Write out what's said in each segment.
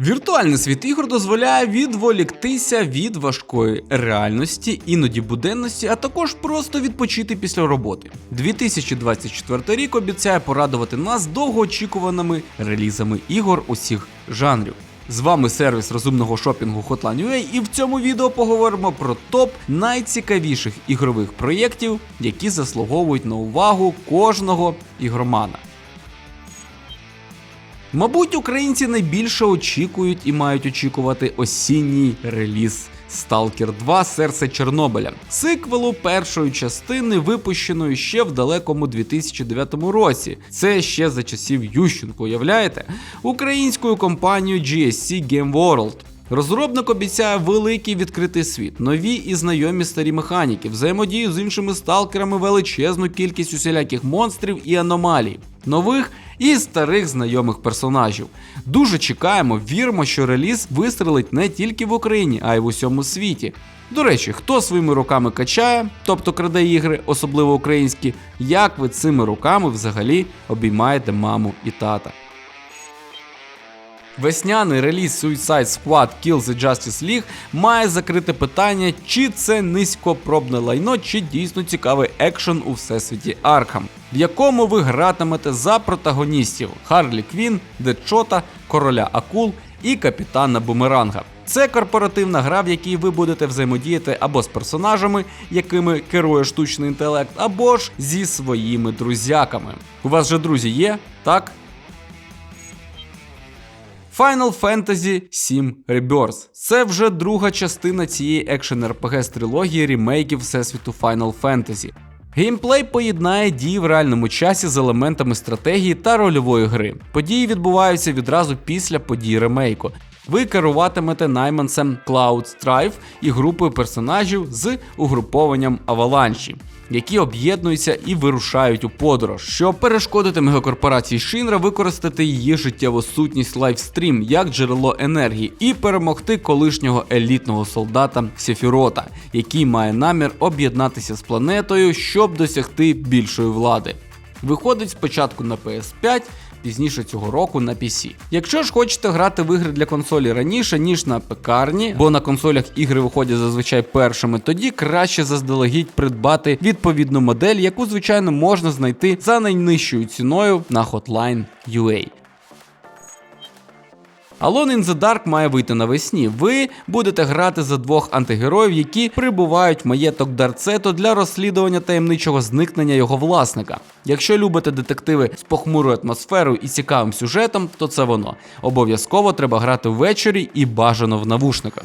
Віртуальний світ ігор дозволяє відволіктися від важкої реальності, іноді буденності, а також просто відпочити після роботи. 2024 рік обіцяє порадувати нас довгоочікуваними релізами ігор усіх жанрів. З вами сервіс розумного шопінгу Hotline.ua і в цьому відео поговоримо про топ найцікавіших ігрових проєктів, які заслуговують на увагу кожного ігромана. Мабуть, українці найбільше очікують і мають очікувати осінній реліз Сталкер 2 Серце Чорнобиля, сиквелу першої частини, випущеної ще в далекому 2009 році. Це ще за часів Ющенко, уявляєте? Українською компанією GSC Game World. Розробник обіцяє великий відкритий світ, нові і знайомі старі механіки, взаємодію з іншими сталкерами, величезну кількість усіляких монстрів і аномалій, нових і старих знайомих персонажів. Дуже чекаємо, віримо, що реліз вистрелить не тільки в Україні, а й в усьому світі. До речі, хто своїми руками качає, тобто краде ігри, особливо українські, як ви цими руками взагалі обіймаєте маму і тата? Весняний реліз Suicide Squad Kill the Justice League має закрити питання, чи це низькопробне лайно, чи дійсно цікавий екшен у всесвіті Арkham, в якому ви гратимете за протагоністів Харлі Квін, Дедшота, Короля Акул і Капітана Бумеранга. Це корпоративна гра, в якій ви будете взаємодіяти або з персонажами, якими керує штучний інтелект, або ж зі своїми друзяками. У вас же друзі є, так? Final Fantasy VII Rebirth. Це вже друга частина цієї екшен RPG з трилогії ремейків всесвіту Final Fantasy. Геймплей поєднає дії в реальному часі з елементами стратегії та рольової гри. Події відбуваються відразу після подій ремейку. Ви керуватимете найманцем Cloud Strife і групою персонажів з угрупованням Аваланші, які об'єднуються і вирушають у подорож, щоб перешкодити мегакорпорації Шинра використати її життєву сутність лайвстрім як джерело енергії і перемогти колишнього елітного солдата Сефірота, який має намір об'єднатися з планетою, щоб досягти більшої влади. Виходить спочатку на PS5, пізніше цього року на PC. Якщо ж хочете грати в ігри для консолі раніше, ніж на пекарні, бо на консолях ігри виходять зазвичай першими, тоді краще заздалегідь придбати відповідну модель, яку звичайно можна знайти за найнижчою ціною на Hotline.ua. Alone in the Dark має вийти навесні. Ви будете грати за двох антигероїв, які прибувають в маєток Дарцето для розслідування таємничого зникнення його власника. Якщо любите детективи з похмурою атмосферою і цікавим сюжетом, то це воно. Обов'язково треба грати ввечері і бажано в навушниках.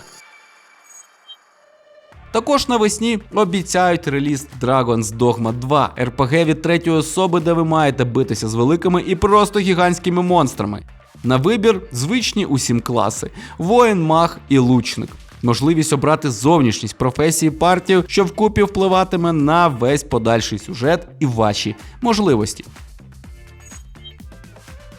Також навесні обіцяють реліз Dragon's Dogma 2, RPG від третьої особи, де ви маєте битися з великими і просто гігантськими монстрами. На вибір звичні усім класи: воїн, маг і лучник. Можливість обрати зовнішність професії партію, що вкупі впливатиме на весь подальший сюжет і ваші можливості.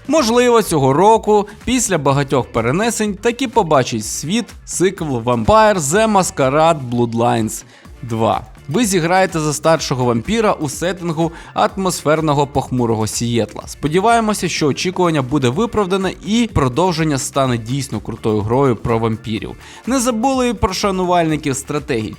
Можливо, цього року, після багатьох перенесень, таки побачить світ сиквел Vampire The Masquerade Bloodlines 2. Ви зіграєте за старшого вампіра у сеттингу атмосферного похмурого Сієтла. Сподіваємося, що очікування буде виправдане і продовження стане дійсно крутою грою про вампірів. Не забули і про шанувальників стратегій.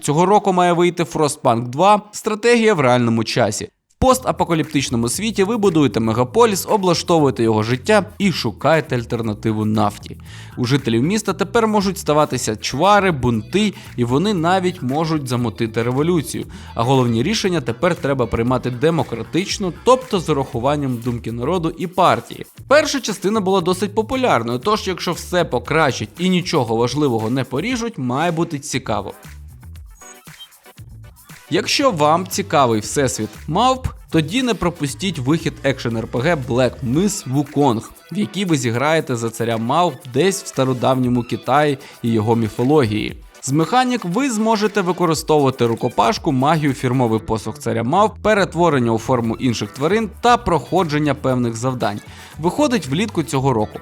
Цього року має вийти Frostpunk 2 стратегія в реальному часі. Постапокаліптичному світі ви будуєте мегаполіс, облаштовуєте його життя і шукаєте альтернативу нафті. У жителів міста тепер можуть ставатися чвари, бунти, і вони навіть можуть замотити революцію. А головні рішення тепер треба приймати демократично, тобто з урахуванням думки народу і партії. Перша частина була досить популярною, тож якщо все покращить і нічого важливого не поріжуть, має бути цікаво. Якщо вам цікавий всесвіт мавп, тоді не пропустіть вихід екшен RPG Black Myth Wukong, в якій ви зіграєте за царя мавп десь в стародавньому Китаї і його міфології. З механік ви зможете використовувати рукопашку, магію, фірмовий посох царя мав, перетворення у форму інших тварин та проходження певних завдань. Виходить влітку цього року.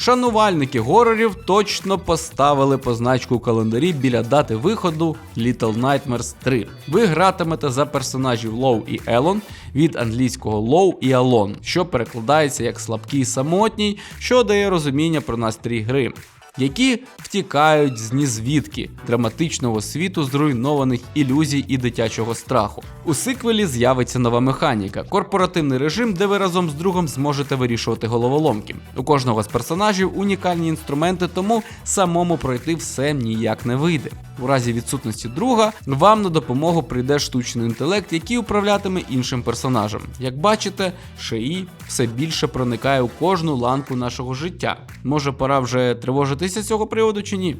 Шанувальники горорів точно поставили позначку у календарі біля дати виходу Little Nightmares 3. Ви гратимете за персонажів Лоу і Елон від англійського Лоу і Алон, що перекладається як слабкий самотній, що дає розуміння про настрій гри які втікають з нізвідки драматичного світу зруйнованих ілюзій і дитячого страху. У сиквелі з'явиться нова механіка, корпоративний режим, де ви разом з другом зможете вирішувати головоломки. У кожного з персонажів унікальні інструменти, тому самому пройти все ніяк не вийде. У разі відсутності друга вам на допомогу прийде штучний інтелект, який управлятиме іншим персонажем. Як бачите, шиї все більше проникає у кожну ланку нашого життя. Може, пора вже тривожитися з цього приводу чи ні?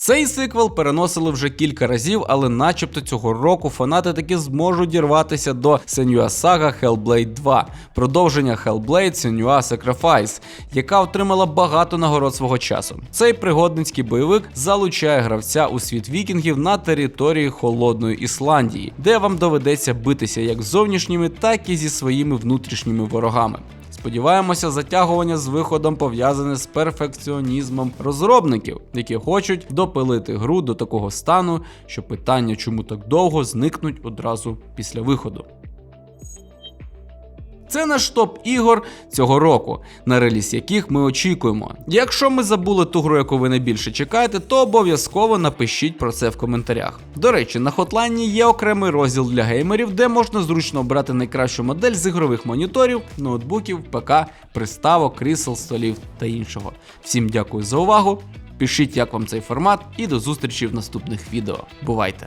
Цей сиквел переносили вже кілька разів, але начебто цього року фанати таки зможуть дірватися до Senua Saga Hellblade 2, продовження Hellblade Senua Sacrifice, яка отримала багато нагород свого часу. Цей пригодницький бойовик залучає гравця у світ вікінгів на території холодної Ісландії, де вам доведеться битися як зовнішніми, так і зі своїми внутрішніми ворогами. Сподіваємося, затягування з виходом пов'язане з перфекціонізмом розробників, які хочуть допилити гру до такого стану, що питання, чому так довго, зникнуть одразу після виходу. Це наш топ ігор цього року, на реліз яких ми очікуємо. Якщо ми забули ту гру, яку ви найбільше чекаєте, то обов'язково напишіть про це в коментарях. До речі, на хотлайні є окремий розділ для геймерів, де можна зручно обрати найкращу модель з ігрових моніторів, ноутбуків, ПК, приставок, крісел, столів та іншого. Всім дякую за увагу. Пишіть, як вам цей формат, і до зустрічі в наступних відео. Бувайте!